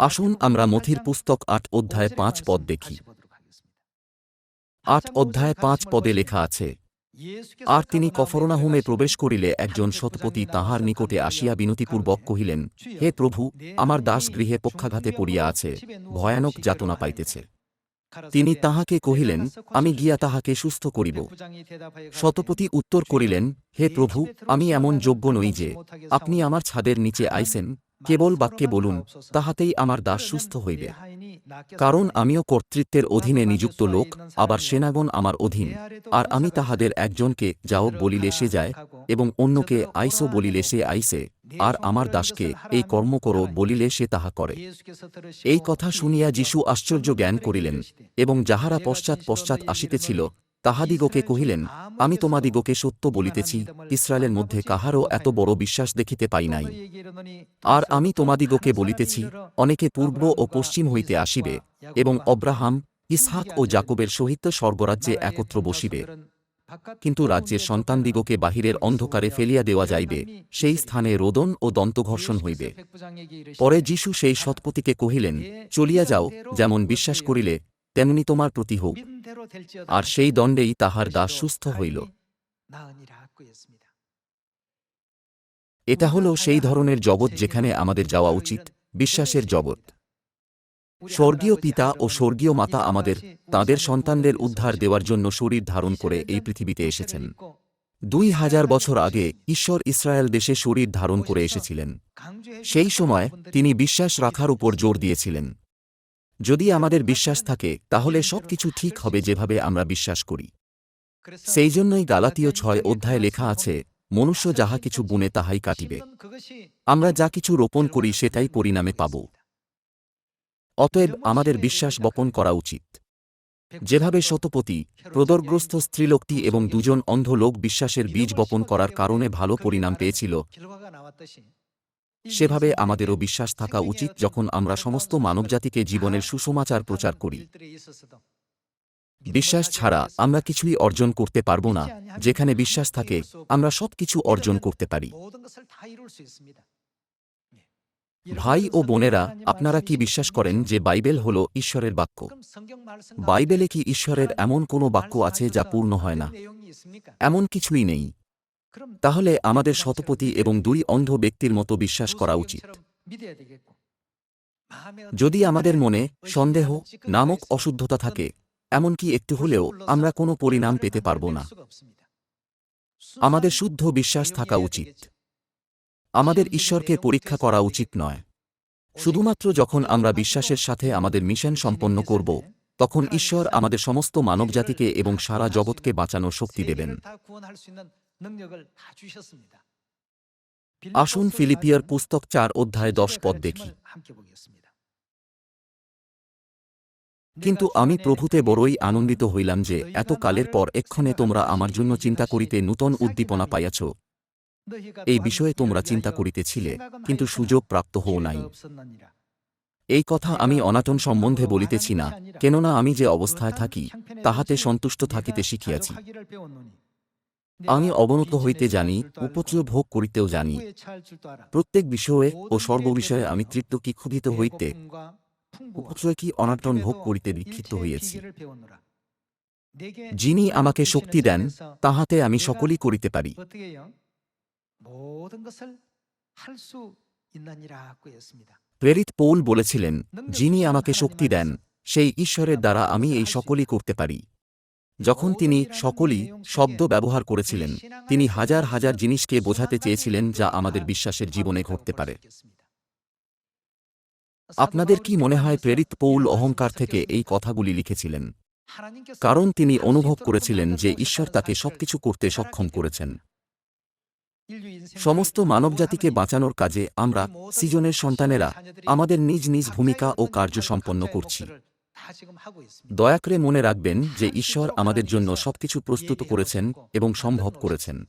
আসুন আমরা মথির পুস্তক আট অধ্যায় পাঁচ পদ দেখি। আট অধ্যায় পাঁচ পদে লেখা আছে, আর তিনি কফরনাহুমে প্রবেশ করিলে একজন সৎপতি তাহার নিকটে আসিয়া বিনতিপূর্বক কহিলেন, হে প্রভু, আমার দাস গৃহে পক্ষাঘাতে পড়িয়া আছে, ভয়ানক যাতনা পাইতেছে। তিনি তাহাকে কহিলেন, আমি গিয়া তাহাকে সুস্থ করিব। শতপতি উত্তর করিলেন, হে প্রভু, আমি এমন যোগ্য নই যে, আপনি আমার ছাদের নিচে আইসেন কেবল বাক্যে বলুন, তাহাতেই আমার দাস সুস্থ হইবে। কারণ আমিও কর্তৃত্বের অধীনে নিযুক্ত লোক, আবার সেনাগণ আমার অধীন। আর আমি তাহাদের একজনকে যাও বলিলে সে যায়, এবং অন্যকে আইসো বলিলে সে আইসে, আর আমার দাসকে এই কর্ম করো বলিলে সে তাহা করে। এই কথা শুনিয়া যিশু আশ্চর্য জ্ঞান করিলেন, এবং যাহারা পশ্চাৎ পশ্চাৎ আসিতেছিল তাহাদিগকে কহিলেন, আমি তোমাদিগকে সত্য বলিতেছি, ইসরায়েলের মধ্যে কাহারও এত বড় বিশ্বাস দেখিতে পাই নাই। আর আমি তোমাদিগকে বলিতেছি, অনেকে পূর্ব ও পশ্চিম হইতে আসিবে এবং অব্রাহাম, ইসহাক ও জাকবের সহিত স্বর্গরাজ্যে একত্র বসিবে। কিন্তু রাজ্যের সন্তানদিগকে বাহিরের অন্ধকারে ফেলিয়া দেওয়া যাইবে, সেই স্থানে রোদন ও দন্তঘর্ষণ হইবে। পরে যিশু সেই সৎপতিকে কহিলেন, চলিয়া যাও, যেমন বিশ্বাস করিলে, তেমনি তোমার প্রতি হোক। আর সেই দণ্ডেই তাহার দাস সুস্থ হইল। এটা হল সেই ধরনের জগৎ যেখানে আমাদের যাওয়া উচিত বিশ্বাসের জগৎ। স্বর্গীয় পিতা ও স্বর্গীয় মাতা আমাদের তাদের সন্তানদের উদ্ধার দেওয়ার জন্য শরীর ধারণ করে এই পৃথিবীতে এসেছেন। দুই হাজার বছর আগে ঈশ্বর ইসরায়েল দেশে শরীর ধারণ করে এসেছিলেন। সেই সময় তিনি বিশ্বাস রাখার উপর জোর দিয়েছিলেন। যদি আমাদের বিশ্বাস থাকে, তাহলে সবকিছু ঠিক হবে যেভাবে আমরা বিশ্বাস করি। সেই জন্যই গালাতীয় ছয় অধ্যায়ে লেখা আছে, মনুষ্য যাহা কিছু বুনে তাহাই কাটিবে। আমরা যা কিছু রোপণ করি সেটাই পরিণামে পাব। অতএব আমাদের বিশ্বাস বপন করা উচিত। যেভাবে শতপতি, প্রদরগ্রস্ত স্ত্রীলোকটি এবং দুজন অন্ধ লোক বিশ্বাসের বীজ বপন করার কারণে ভালো পরিণাম পেয়েছিল সেভাবে আমাদেরও বিশ্বাস থাকা উচিত যখন আমরা সমস্ত মানবজাতিকে জীবনের সুসমাচার প্রচার করি। বিশ্বাস ছাড়া আমরা কিছুই অর্জন করতে পারব না। যেখানে বিশ্বাস থাকে, আমরা সব কিছু অর্জন করতে পারি। ভাই ও বোনেরা, আপনারা কি বিশ্বাস করেন যে বাইবেল হল ঈশ্বরের বাক্য? বাইবেলে কি ঈশ্বরের এমন কোনো বাক্য আছে যা পূর্ণ হয় না? এমন কিছুই নেই। তাহলে আমাদের শতপতি এবং দুই অন্ধ ব্যক্তির মতো বিশ্বাস করা উচিত। যদি আমাদের মনে সন্দেহ নামক অশুদ্ধতা থাকে এমনকি একটু হলেও আমরা কোনো পরিণাম পেতে পারব না। আমাদের শুদ্ধ বিশ্বাস থাকা উচিত। আমাদের ঈশ্বরকে পরীক্ষা করা উচিত নয়। শুধুমাত্র যখন আমরা বিশ্বাসের সাথে আমাদের মিশন সম্পন্ন করব তখন ঈশ্বর আমাদের সমস্ত মানবজাতিকে এবং সারা জগৎকে বাঁচানোর শক্তি দেবেন। আসুন ফিলিপিয়ার পুস্তক চার অধ্যায় দশ পদ দেখি কিন্তু আমি প্রভুতে বড়ই আনন্দিত হইলাম যে এত কালের পর এক্ষণে তোমরা আমার জন্য চিন্তা করিতে নূতন উদ্দীপনা পাইয়াছ এই বিষয়ে তোমরা চিন্তা করিতেছিলে কিন্তু সুযোগ প্রাপ্ত হও নাই এই কথা আমি অনাটন সম্বন্ধে বলিতেছি না কেননা আমি যে অবস্থায় থাকি তাহাতে সন্তুষ্ট থাকিতে শিখিয়াছি আমি অবনত হইতে জানি, উপচয় ভোগ করিতেও জানি। প্রত্যেক বিষয়ে ও সর্ববিষয়ে আমি তৃপ্ত কি ক্ষুধিত হইতে, উপচয় কি অনাটন ভোগ করিতে দীক্ষিত হইয়াছি। যিনি আমাকে শক্তি দেন, তাহাতে আমি সকলই করিতে পারি। প্রেরিত পৌল বলেছিলেন, যিনি আমাকে শক্তি দেন, সেই ঈশ্বরের দ্বারা আমি এই সকলই করতে পারি। যখন তিনি সকলই শব্দ ব্যবহার করেছিলেন, তিনি হাজার হাজার জিনিসকে বোঝাতে চেয়েছিলেন যা আমাদের বিশ্বাসের জীবনে ঘটতে পারে। আপনাদের কি মনে হয় প্রেরিত পৌল অহংকার থেকে এই কথাগুলি লিখেছিলেন? কারণ তিনি অনুভব করেছিলেন যে ঈশ্বর তাকে সবকিছু করতে সক্ষম করেছেন। সমস্ত মানবজাতিকে বাঁচানোর কাজে আমরা, সিজনের সন্তানেরা, আমাদের নিজ নিজ ভূমিকা ও কার্য সম্পন্ন করছি। দয়া করে মনে রাখবেন যে ঈশ্বর আমাদের জন্য সবকিছু প্রস্তুত করেছেন এবং সম্ভব করেছেন।